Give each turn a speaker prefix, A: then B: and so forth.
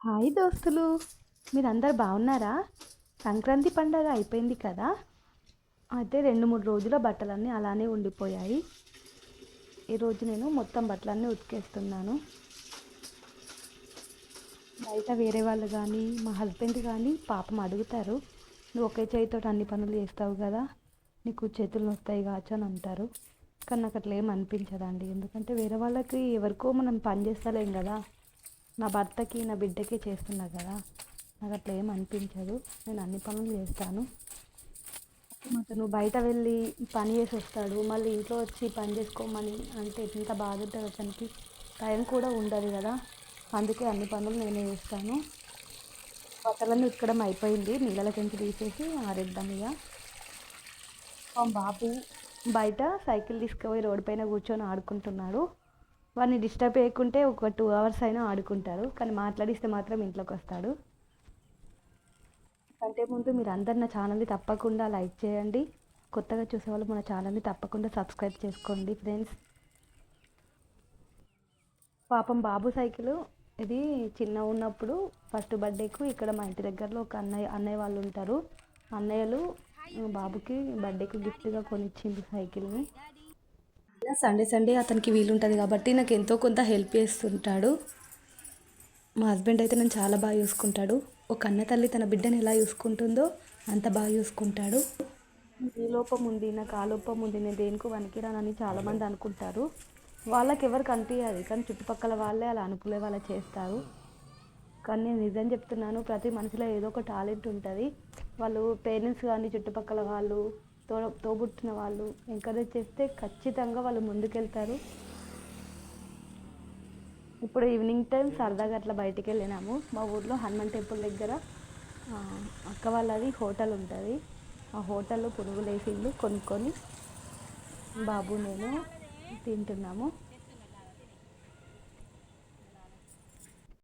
A: Hi దోస్తులు. మీరందరు బాగున్నారా సంక్రాంతి పండగ అయిపోయింది కదా? అయితే రెండు మూడు రోజుల బట్టలన్నీ అలానే ఉండిపోయాయి. ఈరోజు నేను మొత్తం బట్టలన్నీ ఉతికేస్తున్నాను. బయట వేరే వాళ్ళు కానీ మా హస్బెండ్ కానీ పాపం అడుగుతారు. నువ్వు ఒకే చేతితో అన్ని పనులు చేస్తావు కదా? నీకు చేతులు నొస్తాయి కావచ్చు అని అంటారు. కానీ నాకు అట్లా ఏం అనిపించదండి. ఎందుకంటే వేరే వాళ్ళకి ఎవరికో మనం పని చేస్తలేం కదా. నా భర్తకి నా బిడ్డకి చేస్తున్నా కదా నాకు అట్లా ఏం అనిపించదు. నేను అన్ని పనులు చేస్తాను. అతను బయట వెళ్ళి పని చేసి వస్తాడు. మళ్ళీ ఇంట్లో వచ్చి పని చేసుకోమని అంటే ఎంత బాధ ఉంటుంది అతనికి. టైం కూడా ఉండదు కదా. అందుకే అన్ని పనులు నేనే చేస్తాను. బట్టలన్నీ ఇక్కడ అయిపోయింది. నీళ్ళ తీసేసి ఆరేద్దాం ఇక. మా బాబు బయట సైకిల్ తీసుకుపోయి రోడ్డు పైన కూర్చొని ఆడుకుంటున్నాడు. వాడిని డిస్టర్బ్ చేయకుంటే ఒక టూ అవర్స్ అయినా ఆడుకుంటారు. కానీ మాట్లాడిస్తే మాత్రం ఇంట్లోకి వస్తాడు. అంటే ముందు మీరు అందరు నా ఛానల్ని తప్పకుండా లైక్ చేయండి. కొత్తగా చూసే వాళ్ళు మన ఛానల్ని తప్పకుండా సబ్స్క్రైబ్ చేసుకోండి ఫ్రెండ్స్ పాపం బాబు సైకిల్ ఇది చిన్న ఉన్నప్పుడు ఫస్ట్ బర్త్డేకు ఇక్కడ మా ఇంటి దగ్గరలో ఒక అన్నయ్య అన్నయ్య వాళ్ళు ఉంటారు. అన్నయ్యలు బాబుకి బర్త్డేకి గిఫ్ట్గా కొనిచ్చింది సైకిల్ని. సండే సండే అతనికి వీలుంటుంది కాబట్టి నాకు ఎంతో కొంత హెల్ప్ చేస్తుంటాడు. మా హస్బెండ్ అయితే నన్ను చాలా బాగా చూసుకుంటాడు. ఒక అన్న తల్లి తన బిడ్డను ఎలా చూసుకుంటుందో అంత బాగా చూసుకుంటాడు. ఈ లోపం ఉంది నాకు ఆ లోపం ఉంది నేను దేనికి వనికిరానని చాలామంది అనుకుంటారు. వాళ్ళకి ఎవరికి అనిపించదు కానీ చుట్టుపక్కల వాళ్ళే అలా అనుకునే వాళ్ళ చేస్తారు. కానీ నేను నిజం చెప్తున్నాను ప్రతి మనిషిలో ఏదో ఒక టాలెంట్ ఉంటుంది. వాళ్ళు పేరెంట్స్ కానీ చుట్టుపక్కల వాళ్ళు తో తోబుట్టిన వాళ్ళు ఎంకరేజ్ చేస్తే ఖచ్చితంగా వాళ్ళు ముందుకెళ్తారు. ఇప్పుడు ఈవినింగ్ టైం సరదాగా అట్లా బయటికి వెళ్ళినాము. మా ఊర్లో హనుమాన్ టెంపుల్ దగ్గర అక్క వాళ్ళది హోటల్ ఉంటుంది. ఆ హోటల్లో పునుగులు వేసిండు కొనుక్కొని బాబు నేను తింటున్నాము.